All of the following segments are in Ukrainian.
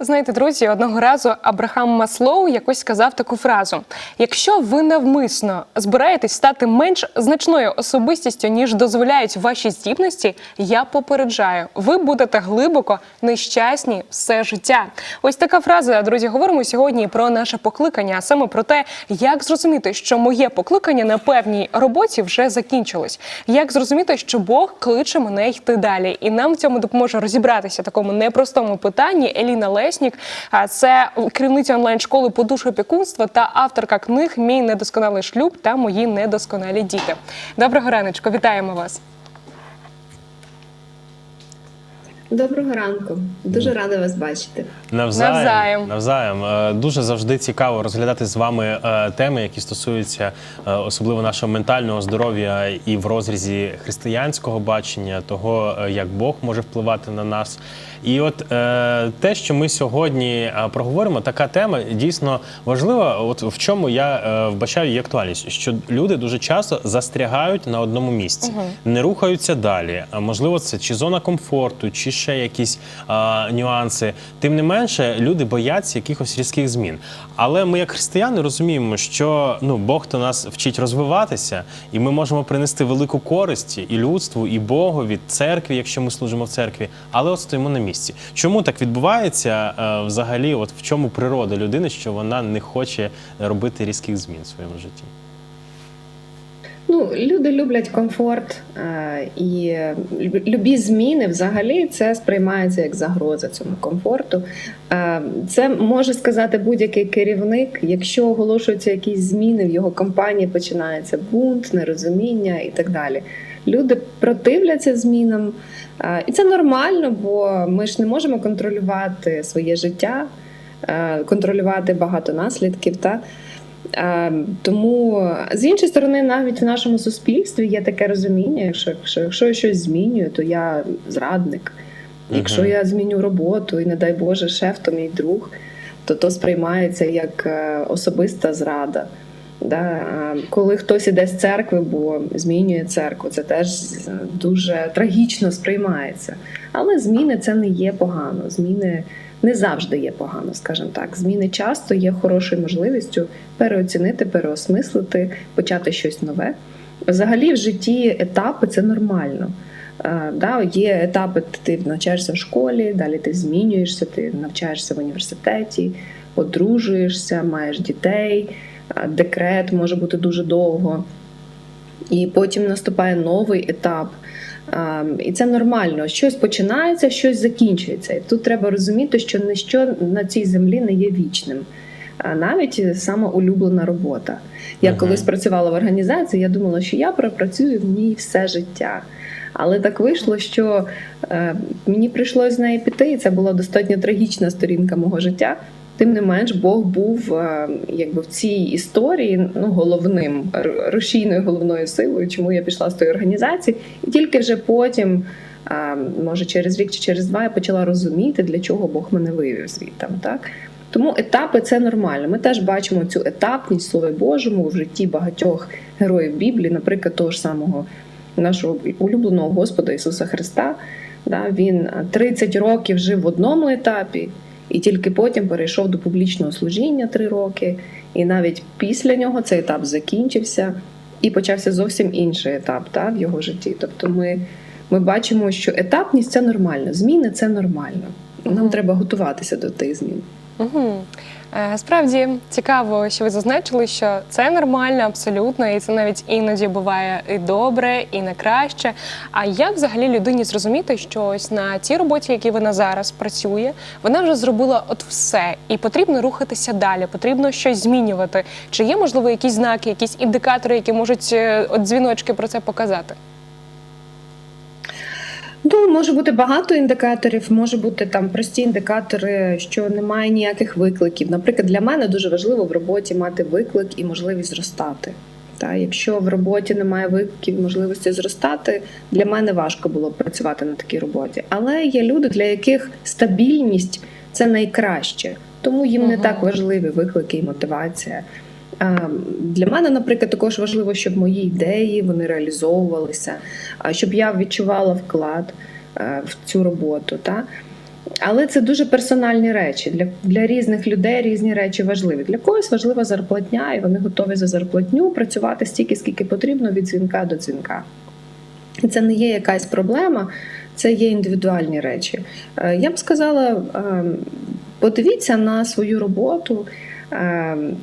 Знаєте, друзі, одного разу Абрахам Маслоу якось сказав таку фразу: якщо ви навмисно збираєтесь стати менш значною особистістю, ніж дозволяють ваші здібності, я попереджаю, ви будете глибоко нещасні все життя. Ось така фраза, друзі. Говоримо сьогодні про наше покликання, а саме про те, як зрозуміти, що моє покликання на певній роботі вже закінчилось. Як зрозуміти, що Бог кличе мене йти далі, і нам в цьому допоможе розібратися такому непростому питанні Еліна Леснік. А це керівниця онлайн-школи по душопікунства та авторка книг Мій недосконалий шлюб та мої недосконалі діти. Доброго раночку, вітаємо вас. Доброго ранку, дуже рада вас бачити. Навзаєм. Навзаєм. Навзаєм. Е, Дуже завжди цікаво розглядати з вами е, теми, які стосуються е, особливо нашого ментального здоров'я і в розрізі християнського бачення, того, як Бог може впливати на нас. І от е, те, що ми сьогодні е, проговоримо, така тема дійсно важлива. От в чому я е, вбачаю її актуальність, що люди дуже часто застрягають на одному місці, не рухаються далі. А можливо, це чи зона комфорту, чи ще якісь а, нюанси. Тим не менше, люди бояться якихось різких змін. Але ми, як християни, розуміємо, що ну Бог то нас вчить розвиватися, і ми можемо принести велику користь і людству, і Богові, церкві, якщо ми служимо в церкві, але от стоїмо на місці. Чому так відбувається? е, Взагалі, от в чому природа людини, що вона не хоче робити різких змін в своєму житті? Ну, люди люблять комфорт е, і любі зміни взагалі це сприймається як загроза цьому комфорту. Е, Це може сказати будь-який керівник, якщо оголошуються якісь зміни в його компанії, починається бунт, нерозуміння і так далі. Люди противляться змінам, е, і це нормально, бо ми ж не можемо контролювати своє життя, контролювати багато наслідків. Та? Е, Тому з іншої сторони, навіть в нашому суспільстві є таке розуміння, якщо, якщо, якщо я щось змінюю, то я зрадник. Якщо я зміню роботу і, не дай Боже, шеф то мій друг, то то сприймається як е, особиста зрада. Да? Коли хтось іде з церкви, бо змінює церкву, це теж дуже трагічно сприймається. Але зміни це не є погано. Зміни не завжди є погано, скажімо так. Зміни часто є хорошою можливістю переоцінити, переосмислити, почати щось нове. Взагалі, в житті етапи це нормально. Е, Да, є етапи, ти навчаєшся в школі, далі ти змінюєшся, ти навчаєшся в університеті, одружуєшся, маєш дітей, е, декрет може бути дуже довго. І потім наступає новий етап. Ем, І це нормально. Щось починається, щось закінчується. І тут треба розуміти, що ніщо на цій землі не є вічним. А Навіть сама улюблена робота. Я Мгм. колись працювала в організації, я думала, що я пропрацюю в ній все життя. Але так вийшло, що е, мені прийшлося з неї піти, і це була достатньо трагічна сторінка мого життя. Тим не менш, Бог був е, якби в цій історії ну, головним рушійною головною силою, чому я пішла з тої організації, і тільки вже потім, е, може через рік чи через два, я почала розуміти, для чого Бог мене вивів звідти. Так? Тому етапи це нормально. Ми теж бачимо цю етапність Слові Божому в житті багатьох героїв Біблії, наприклад, того ж самого нашого улюбленого Господа Ісуса Христа. Да, Він 30 років жив в одному етапі, і тільки потім перейшов до публічного служіння три роки. І навіть після нього цей етап закінчився і почався зовсім інший етап та, в його житті. Тобто ми, ми бачимо, що етапність це нормально, зміни це нормально. Нам угу. треба готуватися до тих змін. Угу. Справді цікаво, що ви зазначили, що це нормально, абсолютно, і це навіть іноді буває і добре, і не краще. А як взагалі людині зрозуміти, що ось на тій роботі, якій вона зараз працює, вона вже зробила от все, і потрібно рухатися далі, потрібно щось змінювати. Чи є можливо якісь знаки, якісь індикатори, які можуть е, от дзвіночки про це показати? Ну, може бути багато індикаторів, може бути там прості індикатори, що немає ніяких викликів. Наприклад, для мене дуже важливо в роботі мати виклик і можливість зростати. Та якщо в роботі немає викликів і можливості зростати, для мене важко було працювати на такій роботі. Але є люди, для яких стабільність це найкраще, тому їм не так важливі виклики і мотивація. А, Для мене, наприклад, також важливо, щоб мої ідеї вони реалізовувалися, щоб я відчувала вклад е, в цю роботу. Та? Але це дуже персональні речі. Для, для різних людей різні речі важливі. Для когось важлива зарплатня, і вони готові за зарплатню працювати стільки, скільки потрібно від дзвінка до дзвінка. Це не є якась проблема, це є індивідуальні речі. Е, Я б сказала, е, подивіться на свою роботу, е,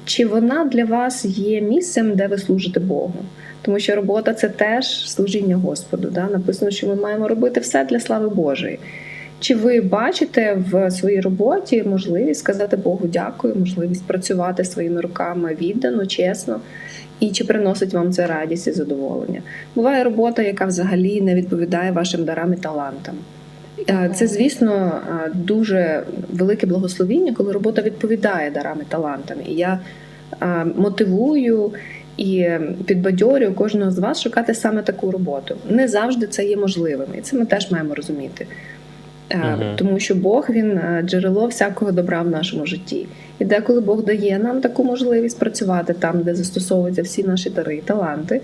чи вона для вас є місцем, де ви служите Богу. Тому що робота це теж служіння Господу. Да? Написано, що ми маємо робити все для слави Божої. Чи ви бачите в своїй роботі можливість сказати Богу дякую, можливість працювати своїми руками віддано, чесно, і чи приносить вам це радість і задоволення? Буває робота, яка взагалі не відповідає вашим дарам і талантам. Е, Це, звісно, е, дуже велике благословіння, коли робота відповідає дарам і талантам. І я е, мотивую і підбадьорюю кожного з вас шукати саме таку роботу. Не завжди це є можливим, і це ми теж маємо розуміти. Мгм. Тому що Бог він джерело всякого добра в нашому житті. І деколи Бог дає нам таку можливість працювати там, де застосовуються всі наші дари і таланти,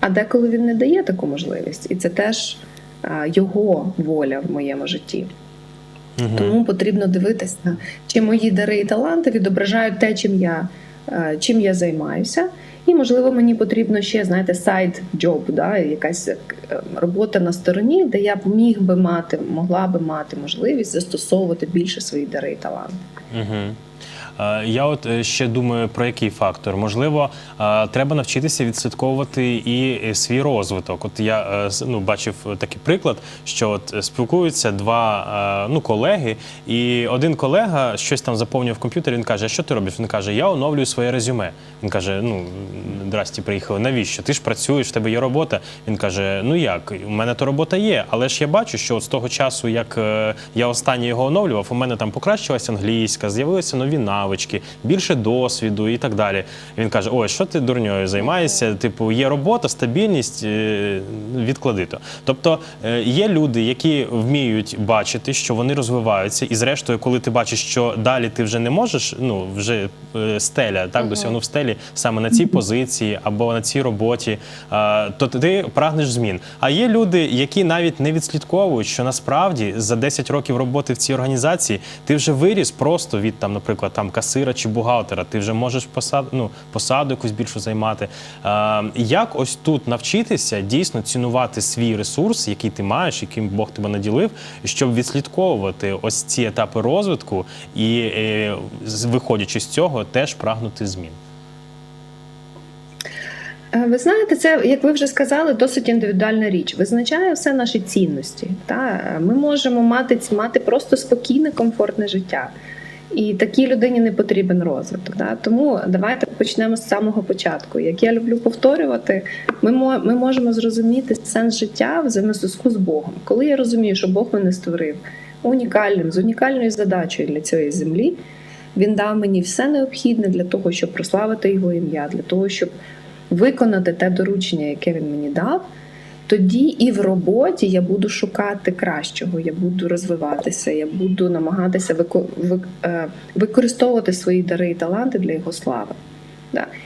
а деколи він не дає таку можливість. І це теж його воля в моєму житті. Мгм. Тому потрібно дивитися, чи мої дари і таланти відображають те, чим я, е, чим я займаюся. І, можливо, мені потрібно ще, знаєте, сайд джоб, да, якась е, робота на стороні, де я б міг би мати, могла би мати можливість застосовувати більше свої дари і таланти. Угу. Я от е, ще думаю про який фактор. Можливо, е, треба навчитися відслідковувати і е, свій розвиток. От я е, ну, бачив такий приклад, що от е, спілкуються два е, ну, колеги, і один колега щось там заповнює в комп'ютері. Він каже: А що ти робиш? Він каже: Я оновлюю своє резюме. Він каже: Ну здрасті, приїхали. Навіщо? Ти ж працюєш, в тебе є робота. Він каже: Ну як, у мене то робота є, але ж я бачу, що от з того часу, як е, я останнє його оновлював, у мене там покращилася англійська, з'явилися нові навички, більше досвіду і так далі. Він каже: Ой, що ти дурньою займаєшся? Типу, є робота, стабільність, е, відклади то. Тобто е, є люди, які вміють бачити, що вони розвиваються, і зрештою, коли ти бачиш, що далі ти вже не можеш, ну вже е, стеля так досягнув стелі саме на цій позиції або на цій роботі, то ти прагнеш змін. А є люди, які навіть не відслідковують, що насправді за 10 років роботи в цій організації ти вже виріс просто від там, наприклад, там касира чи бухгалтера. Ти вже можеш посаду, ну, посаду якусь більшу займати. А, як ось тут навчитися дійсно цінувати свій ресурс, який ти маєш, яким Бог тебе наділив, щоб відслідковувати ось ці етапи розвитку і, е, виходячи з цього, теж прагнути змін. Е, Ви знаєте, це, як ви вже сказали, досить індивідуальна річ. Визначає все наші цінності. Та? Ми можемо мати, мати просто спокійне, комфортне життя. І такій людині не потрібен розвиток. Да? Тому давайте почнемо з самого початку. Як я люблю повторювати, ми, ми можемо зрозуміти сенс життя в взаємозв'язку з Богом. Коли я розумію, що Бог мене створив унікальним, з унікальною задачею для цієї землі, він дав мені все необхідне для того, щоб прославити його ім'я, для того, щоб виконати те доручення, яке він мені дав, тоді і в роботі я буду шукати кращого, я буду розвиватися, я буду намагатися е, використовувати свої дари і таланти для його слави.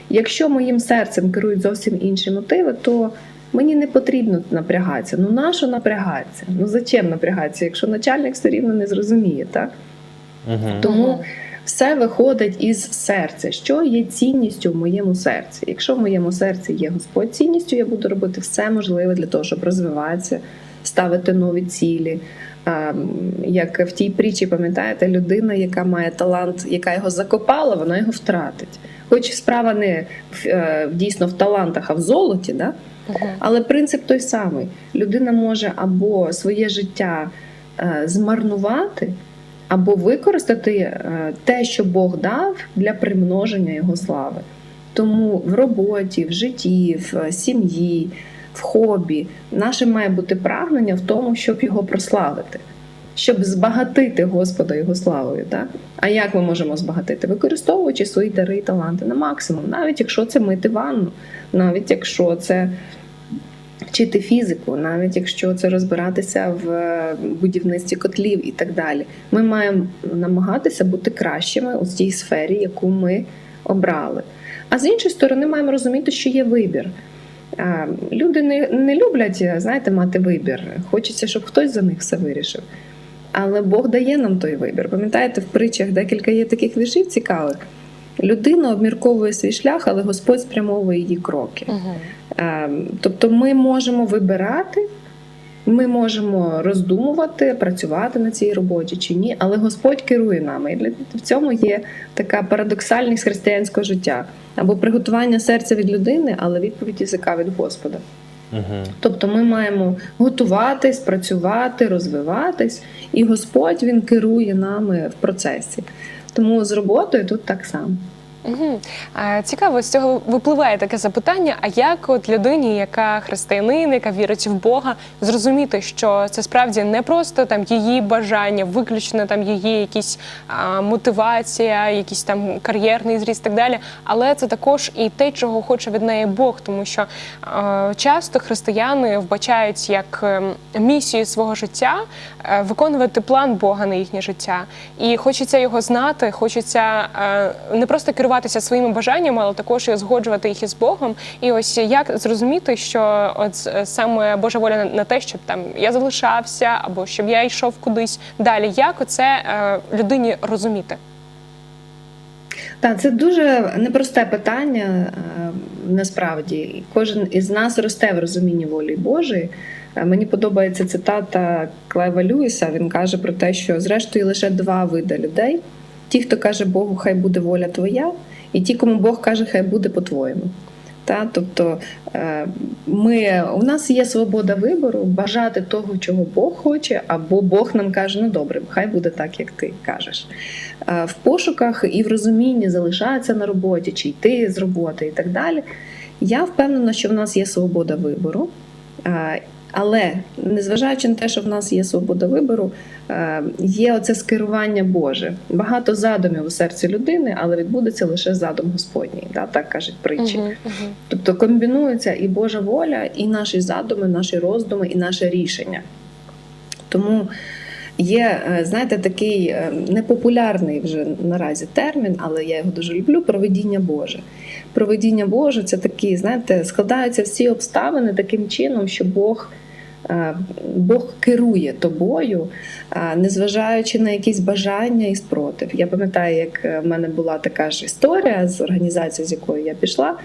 Якщо моїм серцем керують зовсім інші мотиви, то мені не потрібно напрягатися. Ну нащо напрягатися? Ну зачем напрягатися, якщо начальник все рівно не зрозуміє, так? Угу. Тому все виходить із серця. Що є цінністю в моєму серці? Якщо в моєму серці є Господь цінністю, я буду робити все можливе для того, щоб розвиватися, ставити нові цілі. Як в тій притчі, пам'ятаєте, людина, яка має талант, яка його закопала, вона його втратить. Хоч справа не в, е, дійсно в талантах, а в золоті, да? Але принцип той самий: людина може або своє життя е, змарнувати, або використати е, те, що Бог дав для примноження його слави. Тому в роботі, в житті, в е, сім'ї, в хобі наше має бути прагнення в тому, щоб його прославити, щоб збагатити Господа його славою. Так? А як ми можемо збагатити? Використовуючи свої дари і таланти на максимум, навіть якщо це мити ванну, навіть якщо це вчити фізику, навіть якщо це розбиратися в будівництві котлів і так далі. Ми маємо намагатися бути кращими у цій сфері, яку ми обрали. А з іншої сторони, маємо розуміти, що є вибір. Люди не, не люблять, знаєте, мати вибір. Хочеться, щоб хтось за них все вирішив. Але Бог дає нам той вибір. Пам'ятаєте, в притчах декілька є таких віршів цікавих. Людина обмірковує свій шлях, але Господь спрямовує її кроки. Е, Тобто ми можемо вибирати, ми можемо роздумувати, працювати на цій роботі чи ні, але Господь керує нами. І в цьому є така парадоксальність християнського життя або приготування серця від людини, але відповідь язика від Господа. Угу. Тобто ми маємо готуватись, працювати, розвиватись, і Господь він керує нами в процесі. Тому з роботою тут так само. Угу. Цікаво, з цього випливає таке запитання: а як от людині, яка християнин, яка вірить в Бога, зрозуміти, що це справді не просто там її бажання, виключно там її якісь а, мотивація, якийсь там кар'єрний зріст, так далі, але це також і те, чого хоче від неї Бог, тому що е, часто християни вбачають як ем, місію свого життя е, виконувати план Бога на їхнє життя, і хочеться його знати, хочеться е, не просто керуватися своїми бажаннями, але також і узгоджувати їх із Богом. І ось як зрозуміти, що от е, саме Божа воля на, те, щоб там я залишався, або щоб я йшов кудись далі. Як оце е, людині розуміти? Так, це дуже непросте питання. е, Насправді, кожен із нас росте в розумінні волі Божої. Мені подобається цитата Клайва Льюіса. Він каже про те, що зрештою лише два види людей: ті, хто каже Богу, хай буде воля твоя, і ті, кому Бог каже, хай буде по-твоєму. Та, тобто е, ми, у нас є свобода вибору бажати того, чого Бог хоче, або Бог нам каже, ну добре, хай буде так, як ти кажеш. Е, В пошуках і в розумінні залишатися на роботі, чи йти з роботи і так далі. Я впевнена, що в нас є свобода вибору. Але незважаючи на те, що в нас є свобода вибору, е, є оце скерування Боже. Багато задумів у серці людини, але відбудеться лише задум Господній, да, так кажуть притчі. Угу, угу. Тобто комбінується і Божа воля, і наші задуми, наші роздуми, і наше рішення. Тому є, е, знаєте, такий е, непопулярний вже наразі термін, але я його дуже люблю проведіння Боже. Проведіння Боже це такі, знаєте, складаються всі обставини таким чином, що Бог. е, Бог керує тобою, незважаючи на якісь бажання і спротив. Я пам'ятаю, як в мене була така ж історія з організацією, з якою я пішла.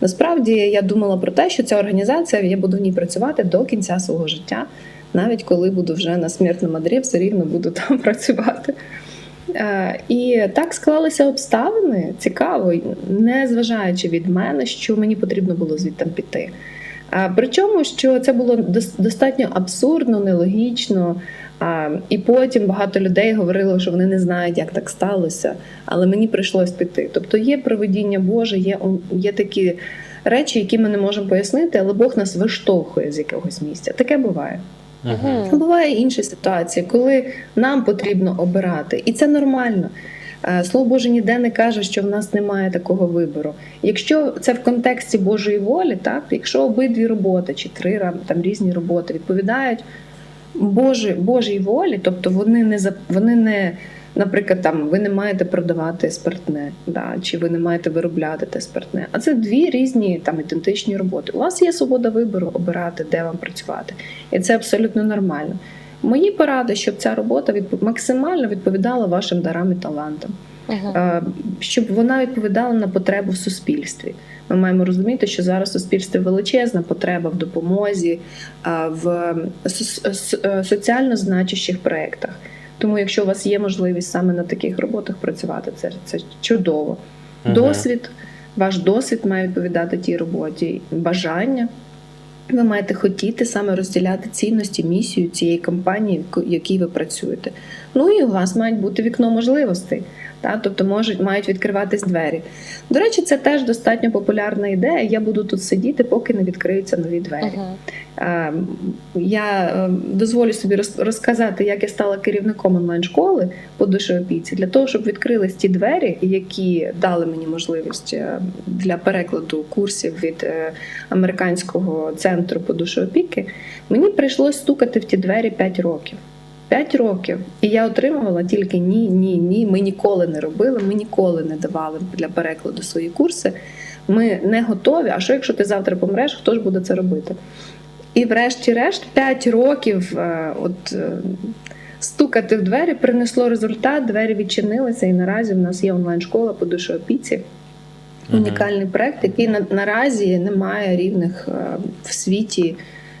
Насправді я думала про те, що ця організація я буду в ній працювати до кінця свого життя, навіть коли буду вже на смертному одрі, все рівно буду там працювати. Е, І так склалися обставини цікаво, не зважаючи від мене, що мені потрібно було звідти піти. Причому, що це було достатньо абсурдно, нелогічно. І потім багато людей говорило, що вони не знають, як так сталося, але мені прийшлось піти. Тобто є проведіння Боже, є, є такі речі, які ми не можемо пояснити, але Бог нас виштовхує з якогось місця. Таке буває. Угу. Буває інша ситуація, коли нам потрібно обирати, і це нормально. Е, Слово Боже ніде не каже, що в нас немає такого вибору. Якщо це в контексті Божої волі, так якщо обидві роботи чи три там різні роботи відповідають Божій, Божій волі, тобто вони не вони не, наприклад, там ви не маєте продавати спиртне, да, чи ви не маєте виробляти те спиртне. А це дві різні там ідентичні роботи. У вас є свобода вибору обирати, де вам працювати, і це абсолютно нормально. Мої поради, щоб ця робота відпо- максимально відповідала вашим дарам і талантам. Е, щоб вона відповідала на потребу в суспільстві. Ми маємо розуміти, що зараз в суспільстві величезна потреба в допомозі, в е, соціально значущих проєктах. Тому, якщо у вас є можливість саме на таких роботах працювати, це, це чудово. Ага. Досвід, ваш досвід має відповідати тій роботі, бажання. Ви маєте хотіти саме розділяти цінності, місію цієї компанії, в якій ви працюєте. Ну і у вас мають бути вікно можливостей, та? тобто можуть мають відкриватись двері. До речі, це теж достатньо популярна ідея. Я буду тут сидіти, поки не відкриються нові двері. Е, Я е, дозволю собі роз- розказати, як я стала керівником онлайн-школи по душеопіці, для того, щоб відкрились ті двері, які дали мені можливість е, для перекладу курсів від е, американського центру по душеопіки. Мені прийшлось стукати в ті двері 5 років. 5 років. І я отримувала тільки ні, ні, ні. Ми ніколи не робили, ми ніколи не давали для перекладу свої курси. Ми не готові. А що якщо ти завтра помреш, хто ж буде це робити? І врешті-решт 5 років е, от, е, стукати в двері, принесло результат, двері відчинилися, і наразі в нас є онлайн-школа по душоопіці. Унікальний проект, який на, наразі не має рівних е, в світі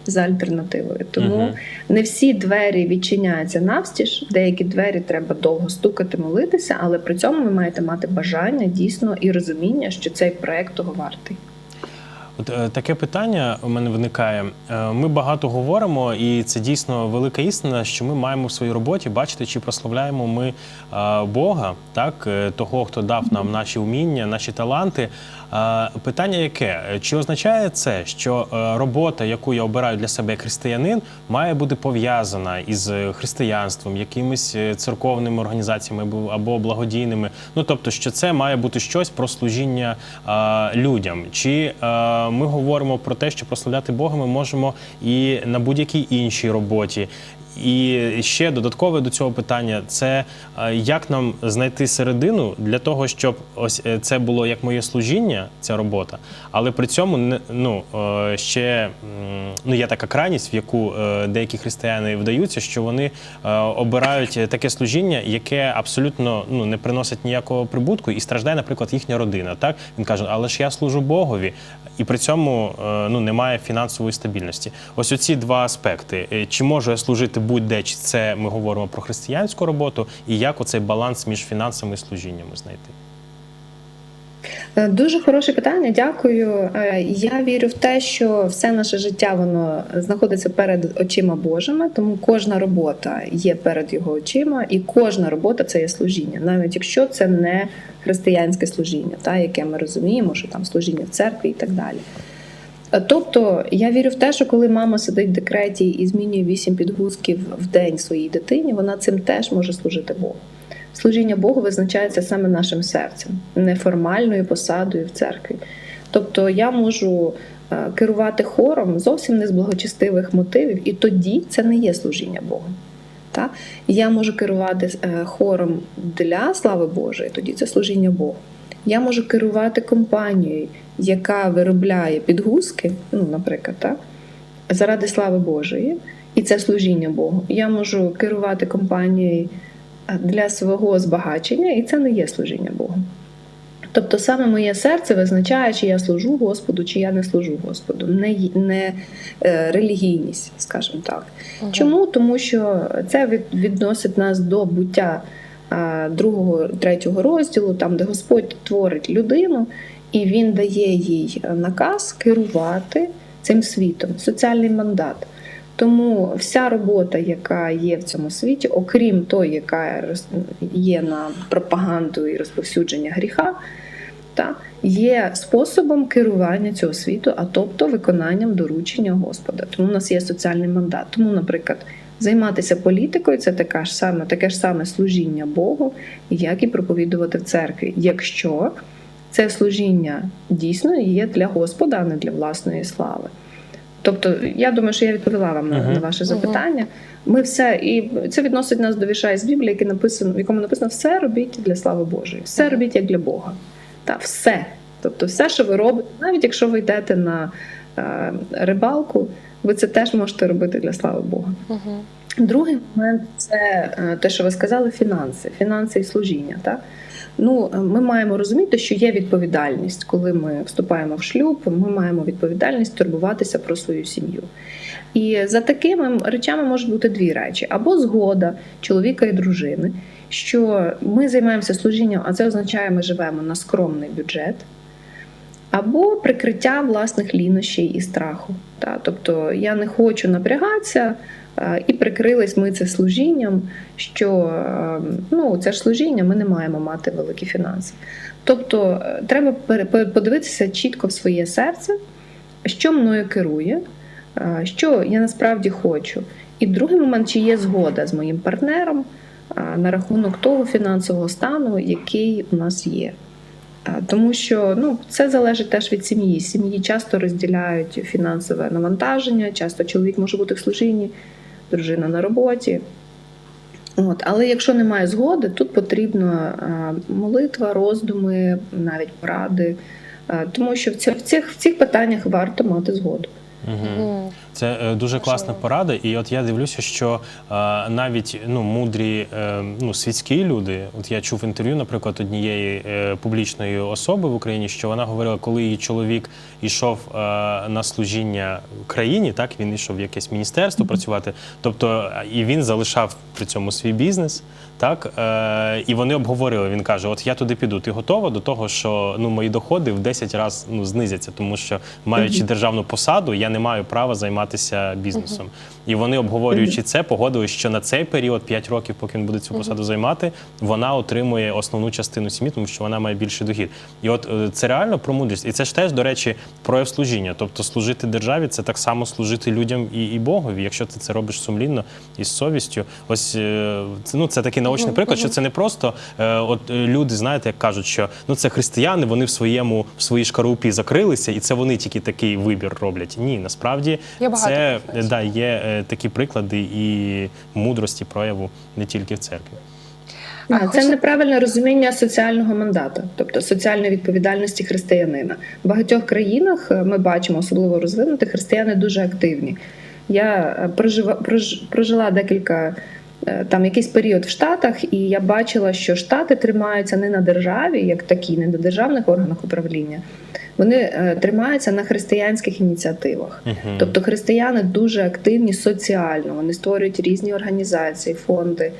з альтернативою. Тому Мгм. не всі двері відчиняються навстіж, деякі двері треба довго стукати, молитися, але при цьому ви маєте мати бажання дійсно і розуміння, що цей проект того вартий. От е, таке питання у мене виникає. Е, Ми багато говоримо, і це дійсно велика істина, що ми маємо в своїй роботі бачити, чи прославляємо ми е, Бога, так того, хто дав нам наші вміння, наші таланти. Питання яке? Чи означає це, що е, робота, яку я обираю для себе як християнин, має бути пов'язана із е, християнством, якимись е, церковними організаціями або- благодійними? Ну тобто, що це має бути щось про служіння людям? Чи ми говоримо про те, що прославляти Бога ми можемо і на будь-якій іншій роботі? І ще додаткове до цього питання це е, як нам знайти середину для того, щоб ось е, це було як моє служіння, ця робота, але при цьому ну е, ще ну є така крайність, в яку деякі християни вдаються, що вони обирають таке служіння, яке абсолютно ну не приносить ніякого прибутку, і страждає, наприклад, їхня родина. Так він каже, але ж я служу Богові, і при цьому е, ну немає фінансової стабільності. Ось оці два аспекти: Е, чи можу я служити будь-де, чи це ми говоримо про християнську роботу, і як оцей баланс між фінансами і служіннями знайти? Е, Дуже хороше питання, дякую. Е, Я вірю в те, що все наше життя воно знаходиться перед очима Божими, тому кожна робота є перед його очима, і кожна робота це є служіння, навіть якщо це не християнське служіння, та яке ми розуміємо, що там служіння в церкві і так далі. Е, Тобто я вірю в те, що коли мама сидить в декреті і змінює вісім підгузків в день своїй дитині, вона цим теж може служити Богу. Служіння Богу визначається саме нашим серцем, неформальною посадою в церкві. Тобто я можу е, керувати хором зовсім не з благочестивих мотивів, і тоді це не є служіння Богу. Та? Я можу керувати е, хором для слави Божої, тоді це служіння Богу. Я можу керувати компанією, яка виробляє підгузки, ну, наприклад, так? заради слави Божої, і це служіння Богу. Я можу керувати компанією для свого збагачення, і це не є служіння Богу. Тобто саме моє серце визначає, чи я служу Господу, чи я не служу Господу, не, не е, релігійність, скажімо так. Чому? Тому що це від, відносить нас до буття а, другого, третього розділу, там, де Господь творить людину, і він дає їй наказ керувати цим світом, соціальний мандат. Тому вся робота, яка є в цьому світі, окрім тої, яка є на пропаганду і розповсюдження гріха, та, є способом керування цього світу, а тобто виконанням доручення Господа. Тому в нас є соціальний мандат. Тому, наприклад, займатися політикою це така ж саме, таке ж саме служіння Богу, як і проповідувати в церкві, якщо це служіння дійсно є для Господа, а не для власної слави. Тобто, я думаю, що я відповіла вам на, Мгм. на ваше запитання. Ми все, і це відносить нас до віша із Біблії, який написано, в якому написано все робіть для слави Божої, все робіть як для Бога. Та все. Тобто, все, що ви робите, навіть якщо ви йдете на е, рибалку, ви це теж можете робити для слави Бога. Мгм. Другий момент це е, те, що ви сказали, фінанси, фінанси і служіння. Так? Ну, ми маємо розуміти, що є відповідальність, коли ми вступаємо в шлюб, ми маємо відповідальність турбуватися про свою сім'ю. І за такими речами можуть бути дві речі: або згода чоловіка і дружини, що ми займаємося служінням, а це означає, ми живемо на скромний бюджет. Або прикриття власних лінощей і страху. Тобто я не хочу напрягатися, і прикрились ми це служінням, що е, ну, це ж служіння, ми не маємо мати великі фінанси. Тобто е, треба подивитися чітко в своє серце, що мною керує, е, що я насправді хочу. І другий момент, чи є згода з моїм партнером е, на рахунок того фінансового стану, який у нас є. Тому що ну, це залежить теж від сім'ї. Сім'ї часто розділяють фінансове навантаження, часто чоловік може бути в служінні, дружина на роботі. От. Але якщо немає згоди, тут потрібна молитва, роздуми, навіть поради. Тому що в цих, в цих, в цих питаннях варто мати згоду. Угу. Це е, дуже класна порада. І от я дивлюся, що е, навіть ну, мудрі е, ну, світські люди, от я чув інтерв'ю, наприклад, однієї публічної особи в Україні, що вона говорила, коли її чоловік йшов на служіння країні, так він йшов в якесь міністерство працювати, тобто і він залишав при цьому свій бізнес. Так, е, і вони обговорили. Він каже: От я туди піду. Ти готова до того, що ну мої доходи в 10 разів ну знизяться, тому що маючи державну посаду, я не маю права займатися бізнесом. І вони, обговорюючи це, погодились, що на цей період 5 років, поки він буде цю посаду займати, вона отримує основну частину сім'ї, тому що вона має більший дохід. І от е, це реально про мудрість. І це ж теж, до речі, прояв служіння. Тобто служити державі це так само служити людям і, і Богові, якщо ти це робиш сумлінно і з совістю. Ось е, це ну це такий наочний приклад, що це не просто е, от люди, знаєте, як кажуть, що ну це християни, вони в своєму в своїй шкарупі закрилися, і це вони тільки такий вибір роблять. Ні, насправді Є багато це да, є е, такі приклади і мудрості прояву не тільки в церкві. А Це неправильне розуміння соціального мандату, тобто соціальної відповідальності християнина. В багатьох країнах е, ми бачимо, особливо розвинутих, християни дуже активні. Я е, прожива, прож, прожила декілька там якийсь період в Штатах, і я бачила, що Штати тримаються не на державі, як такі, не на державних органах управління. Вони е, тримаються на християнських ініціативах. Мгм. Тобто християни дуже активні соціально. Вони створюють різні організації, фонди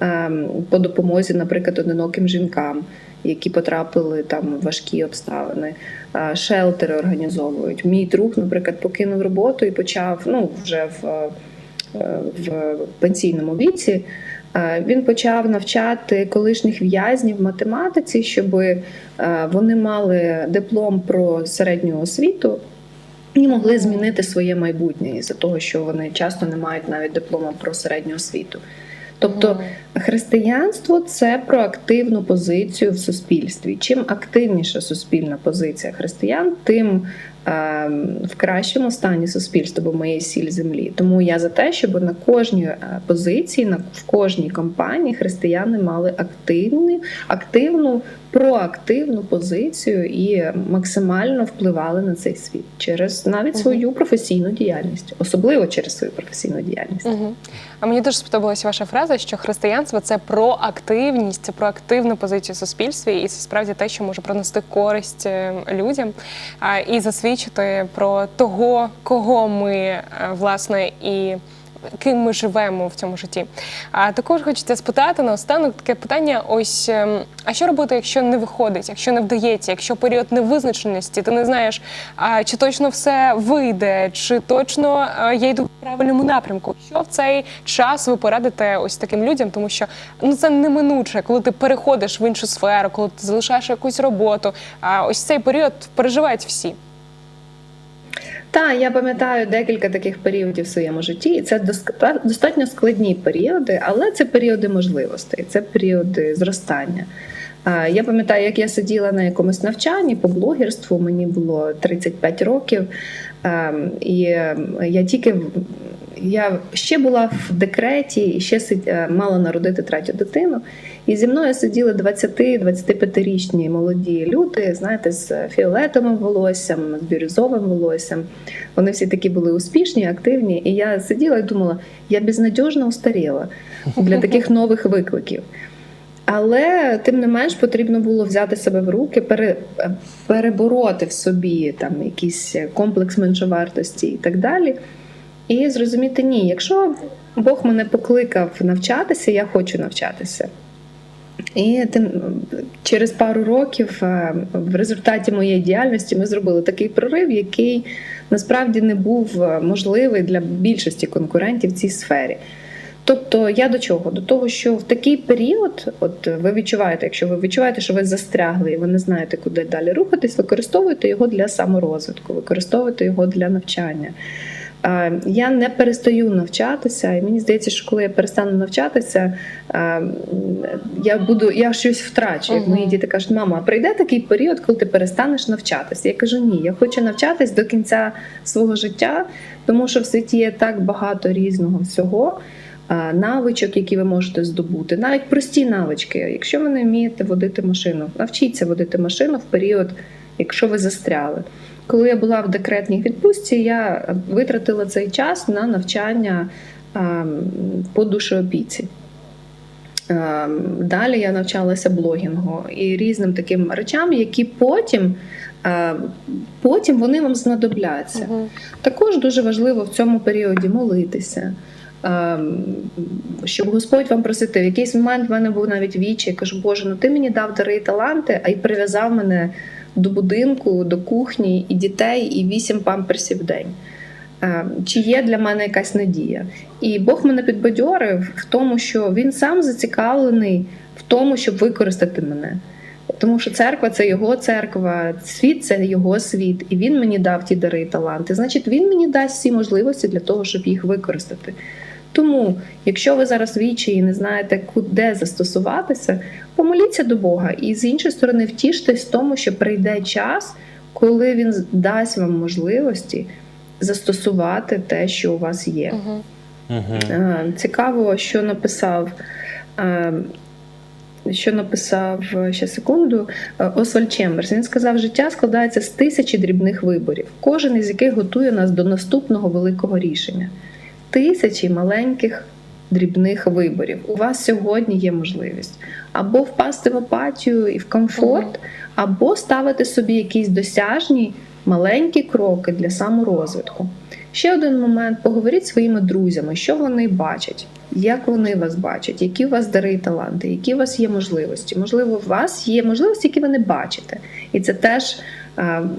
ем, по допомозі, наприклад, одиноким жінкам, які потрапили там в важкі обставини. Е, Шелтери організовують. Мій друг, наприклад, покинув роботу і почав ну вже в, е, в пенсійному віці. Е, Він почав навчати колишніх в'язнів математиці, щоб е, вони мали диплом про середню освіту і могли змінити своє майбутнє із-за того, що вони часто не мають навіть диплома про середню освіту. Тобто християнство це про активну позицію в суспільстві. Чим активніша суспільна позиція християн, тим в кращому стані суспільство, бо ми є сіль землі. Тому я за те, щоб на кожній е, позиції, на в кожній компанії християни мали активну, активну, проактивну позицію і максимально впливали на цей світ через навіть Мгм. свою професійну діяльність, особливо через свою професійну діяльність. Угу. А мені дуже сподобалася ваша фраза, що християнство це про активність, це про активну позицію в суспільстві, і це справді те, що може принести користь е, людям і засвідчити про того, кого ми е, власне і. Ким ми живемо в цьому житті? А також хочеться спитати наостанок таке питання: ось ем, а що робити, якщо не виходить, якщо не вдається, якщо період невизначеності, ти не знаєш, а чи точно все вийде, чи точно е, я йду в правильному напрямку? Що в цей час ви порадите ось таким людям? Тому що ну це неминуче, коли ти переходиш в іншу сферу, коли ти залишаєш якусь роботу. А ось цей період переживають всі. Так, я пам'ятаю декілька таких періодів в своєму житті, і це достатньо складні періоди, але це періоди можливостей, це періоди зростання. Я пам'ятаю, як я сиділа на якомусь навчанні по блогерству, мені було 35 років, ем, і ем, я тільки я ще була в декреті і ще е, мала народити третю дитину. І зі мною сиділи 20-25-річні молоді люди, знаєте, з фіолетовим волоссям, з бірюзовим волоссям. Вони всі такі були успішні, активні. І я сиділа і думала, я безнадіжно устаріла для таких нових викликів. Але тим не менш потрібно було взяти себе в руки, пере, перебороти в собі там якийсь комплекс меншовартості і так далі. І зрозуміти ні, якщо Бог мене покликав навчатися, я хочу навчатися. І тим через пару років е, в результаті моєї діяльності ми зробили такий прорив, який насправді не був е, можливий для більшості конкурентів в цій сфері. Тобто я до чого? До того, що в такий період, от ви відчуваєте, якщо ви відчуваєте, що ви застрягли і ви не знаєте, куди далі рухатись, використовуйте його для саморозвитку, використовуйте його для навчання. Е, Я не перестаю навчатися, і мені здається, що коли я перестану навчатися, е, я буду я щось втрачу. Як мої діти кажуть, мама, прийде такий період, коли ти перестанеш навчатися. Я кажу, ні, я хочу навчатись до кінця свого життя, тому що в світі є так багато різного всього. е, Навичок, які ви можете здобути, навіть прості навички. Якщо ви не вмієте водити машину, навчіться водити машину в період, якщо ви застряли. Коли я була в декретній відпустці, я витратила цей час на навчання по душеопіці. Далі я навчалася блогінгу і різним таким речам, які потім, потім вони вам знадобляться. Мгм. Також дуже важливо в цьому періоді молитися. Щоб Господь вам просити, в якийсь момент в мене був навіть вічі, я кажу, Боже, ну ти мені дав дари і таланти, а й прив'язав мене до будинку, до кухні і дітей, і вісім памперсів в день. Ем, Чи є для мене якась надія? І Бог мене підбадьорив в тому, що він сам зацікавлений в тому, щоб використати мене. Тому що церква це його церква, світ це його світ, і він мені дав ті дари і таланти. Значить, він мені дасть всі можливості для того, щоб їх використати. Тому, якщо ви зараз вічі і не знаєте, куди застосуватися, помоліться до Бога. І з іншої сторони, втіштесь в тому, що прийде час, коли він дасть вам можливості застосувати те, що у вас є. Е, Цікаво, що написав. е, Що написав е, ще секунду Освальд Чемберс. Він сказав, життя складається з тисячі дрібних виборів, кожен із яких готує нас до наступного великого рішення. Тисячі маленьких дрібних виборів. У вас сьогодні є можливість або впасти в апатію і в комфорт, або ставити собі якісь досяжні маленькі кроки для саморозвитку. Ще один момент: поговоріть зі своїми друзями, що вони бачать, як вони вас бачать, які у вас дари і таланти, які у вас є можливості. Можливо, у вас є можливості, які ви не бачите. І це теж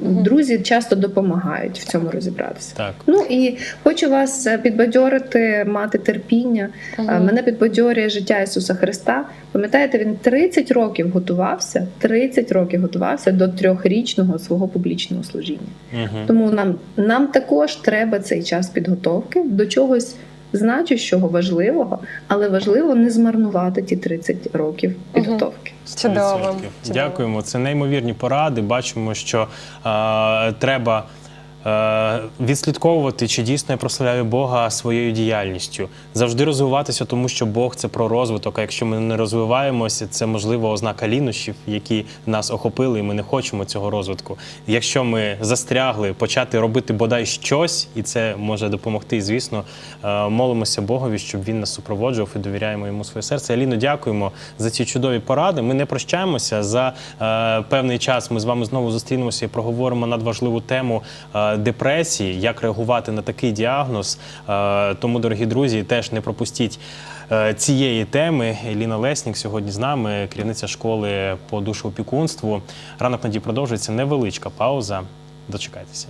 друзі часто допомагають в цьому розібратися. Так. Ну і хочу вас е, підбадьорити, мати терпіння. Е, Мене підбадьорює життя Ісуса Христа. Пам'ятаєте, він 30 років готувався, 30 років готувався до трьохрічного свого публічного служіння. Мгм. Тому нам, нам також треба цей час підготовки до чогось значущого, важливого, але важливо не змарнувати ті 30 років підготовки. Чудово. Чудово. Дякуємо. Це неймовірні поради. Бачимо, що е, треба. Е, Відслідковувати, чи дійсно я прославляю Бога своєю діяльністю, завжди розвиватися, тому що Бог це про розвиток. А якщо ми не розвиваємося, це можливо ознака лінощів, які нас охопили, і ми не хочемо цього розвитку. Якщо ми застрягли, почати робити бодай щось, і це може допомогти. І, звісно, е, молимося Богові, щоб він нас супроводжував і довіряємо йому своє серце. Аліно, дякуємо за ці чудові поради. Ми не прощаємося за е, певний час. Ми з вами знову зустрінемося і проговоримо надважливу тему депресії, як реагувати на такий діагноз. Е, тому, дорогі друзі, теж не пропустіть. е, Цієї теми Еліна Леснік сьогодні з нами, керівниця школи по душоопікунству. Ранок надій продовжується невеличка пауза. Дочекайтеся.